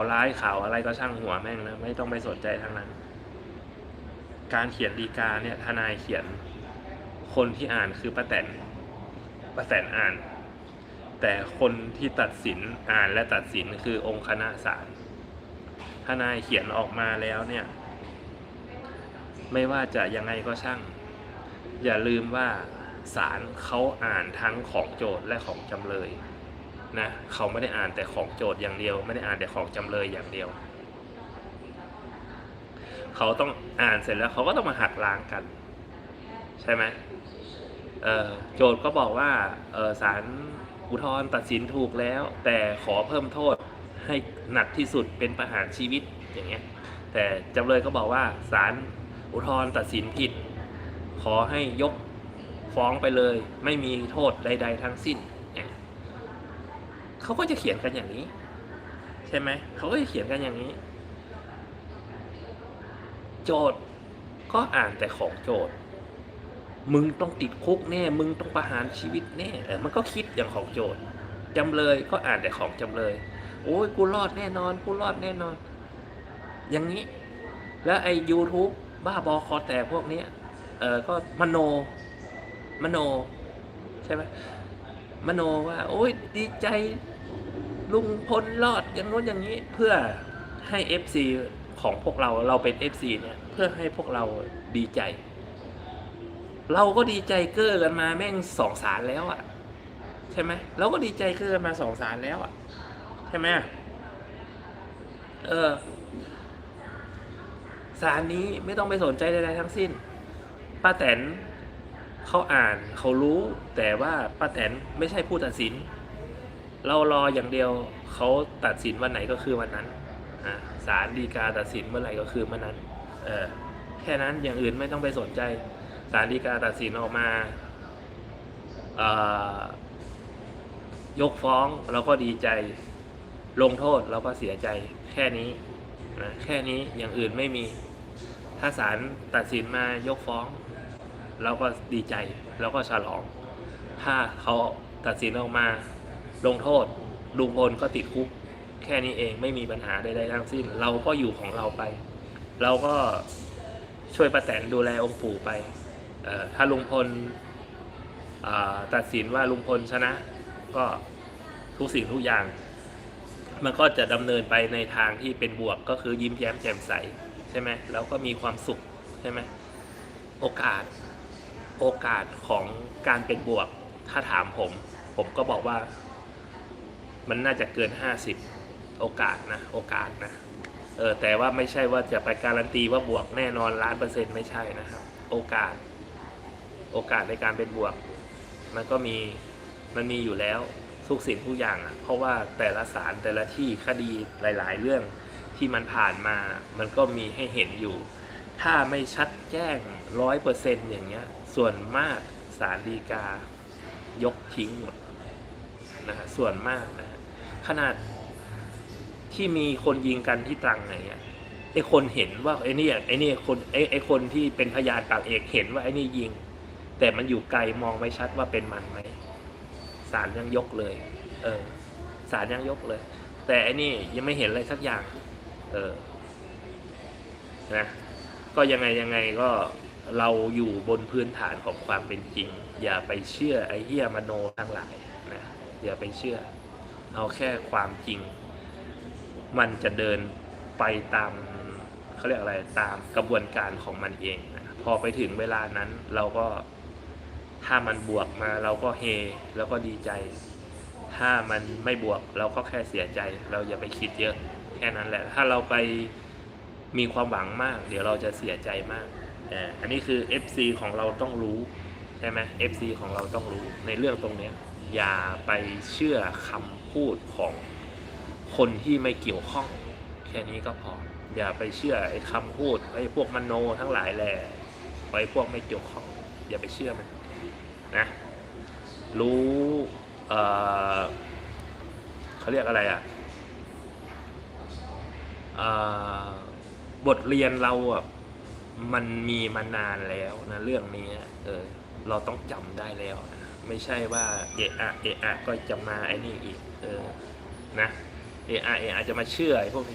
าร้ายข่าวอะไรก็ช่างหัวแม่งนะไม่ต้องไปสนใจทั้งนั้น การเขียนดีกาเนี่ยทนายเขียน คนที่อ่านคือป้าแตนป้าแตนอ่าน แต่คนที่ตัดสินอ่านและตัดสินคือองค์คณะศาลทนายเขียนออกมาแล้วเนี่ย ไม่ว่าจะยังไงก็ช่าง อย่าลืมว่าศาลเขาอ่านทั้งของโจทย์และของจำเลย นะเขาไม่ได้อ่านแต่ของโจทย์อย่างเดียว ไม่ได้อ่านแต่ของจำเลยอย่างเดียว เขาต้องอ่านเสร็จแล้วเขาก็ต้องมาหักล้างกัน ใช่ไหมโจทย์ก็บอกว่าศาลอุทธรณ์ตัดสินถูกแล้ว แต่ขอเพิ่มโทษให้หนักที่สุดเป็นประหารชีวิตอย่างเงี้ยแต่จำเลยก็บอกว่าศาลอุทธรณ์ตัดสินผิด ขอให้ยกฟ้องไปเลย ไม่มีโทษใด ๆ ทั้งสิ้น เขาก็จะเขียนกันอย่างนี้ ใช่ไหมเขาก็จะเขียนกันอย่างนี้ โจทย์ก็อ่านแต่ของโจทย์ มึงต้องติดคุกแน่ มึงต้องประหารชีวิตแน่เออมันก็คิดอย่างของโจทย์จำเลยก็อ่านแต่ของจำเลย โอ้ยกูรอดแน่นอน กูรอดแน่นอน อย่างนี้ แล้วไอ้ YouTube บ้าบอคอแต่พวกนี้เออก็มโน มโน ใช่ไหม มโนว่า โอ้ยดีใจลุงพลรอดอย่างโน้นอย่างนี้เพื่อให้ FC ของพวกเราเราเป็น FC เนี่ยเพื่อให้พวกเราดีใจ เราก็ดีใจเก้อกันมาแม่งสองสารแล้วอะ่ะ ใช่ไหมเราก็ดีใจเก้อกันมาสองสารแล้วอะ่ะ ใช่ไหมเออสารนี้ไม่ต้องไปสนใจใดๆทั้งสิ้นป้าแตน เขาอ่านเขารู้แต่ว่าป้าแตนไม่ใช่ผู้ตัดสิน เรารออย่างเดียวเขาตัดสินวันไหนก็คือวันนั้นอ่าศาลฎีกาตัดสินเมื่อไหร่ก็คือเมื่อนั้นเออแค่นั้นอย่างอื่นไม่ต้องไปสนใจศาลฎีกาตัดสินออกมาออยกฟ้องเราก็ดีใจ ลงโทษเราก็เสียใจแค่นี้นะแค่นี้อย่างอื่นไม่มี ถ้าศาลตัดสินมายกฟ้อง เราก็ดีใจเราก็ฉลอง ถ้าเขาตัดสินออกมาลงโทษลุงพลก็ติดคุก แค่นี้เองไม่มีปัญหาใดๆทั้งสิ้น เราก็อยู่ของเราไป เราก็ช่วยประแตนดูแลองค์ปู่ไปถ้าลุงพลตัดสินว่าลุงพลชนะ ก็ทุกสิ่งทุกอย่าง มันก็จะดำเนินไปในทางที่เป็นบวกก็คือยิ้มแย้มแจ่มใสใช่ไหมแล้วก็มีความสุขใช่ไหมโอกาส โอกาสของการเป็นบวก ถ้าถามผม ผมก็บอกว่า มันน่าจะเกิน 50 โอกาสนะ โอกาสนะเออแต่ว่าไม่ใช่ว่าจะไปการันตีว่าบวกแน่นอนล้านเปอร์เซ็นต์ไม่ใช่นะครับ โอกาส โอกาสในการเป็นบวก มันก็มีมันมีอยู่แล้วทุกสิ่งทุกอย่างอะ เพราะว่าแต่ละศาลแต่ละที่คดีหลาย ๆ เรื่องที่มันผ่านมา มันก็มีให้เห็นอยู่ ถ้าไม่ชัดแจ้งร้อยเปอร์เซ็นต์อย่างเงี้ย ส่วนมากศาลฎีกายกทิ้งหมดนะฮะส่วนมากนะฮะขนาดที่มีคนยิงกันที่ตรังไหนอะไอคนเห็นว่าไอนี่ไอนี่คนไอไอคนที่เป็นพยานปากเอกเห็นว่าไอนี่ยิง แต่มันอยู่ไกลมองไม่ชัดว่าเป็นมันไหมศาลยังยกเลย เออศาลยังยกเลย แต่ไอ้นี่ยังไม่เห็นอะไรสักอย่าง เออ นะ ก็ยังไงยังไงก็ เราอยู่บนพื้นฐานของความเป็นจริง อย่าไปเชื่อไอ้เหี้ยมโนทั้งหลายนะอย่าไปเชื่อ เอาแค่ความจริง มันจะเดินไปตามเขาเรียกอะไรตามกระบวนการของมันเองนะพอไปถึงเวลานั้นเราก็ถ้ามันบวกมาเราก็เฮแล้วก็ดีใจ ถ้ามันไม่บวกเราก็แค่เสียใจ เราอย่าไปคิดเยอะแค่นั้นแหละ ถ้าเราไปมีความหวังมาก เดี๋ยวเราจะเสียใจมาก อ่าอันนี้คือ FC ของเราต้องรู้ใช่ไหม FC ของเราต้องรู้ในเรื่องตรงนี้อย่าไปเชื่อคำพูดของคนที่ไม่เกี่ยวข้อง แค่นี้ก็พอ อย่าไปเชื่อไอ้คำพูดไอ้พวกมโนทั้งหลายแหละไอ้พวกไม่เกี่ยวข้อง อย่าไปเชื่อมันนะรู้เเขาเรียกอะไรอะเอ่อบทเรียนเราอะ มันมีมานานแล้วนะเรื่องนี้เออเราต้องจำได้แล้วนะไม่ใช่ว่าเอะอะเอะอะก็จะมาไอ้นี่อีกเออนะเอไอเอะอะจะมาเชื่อไอ้พวกนี้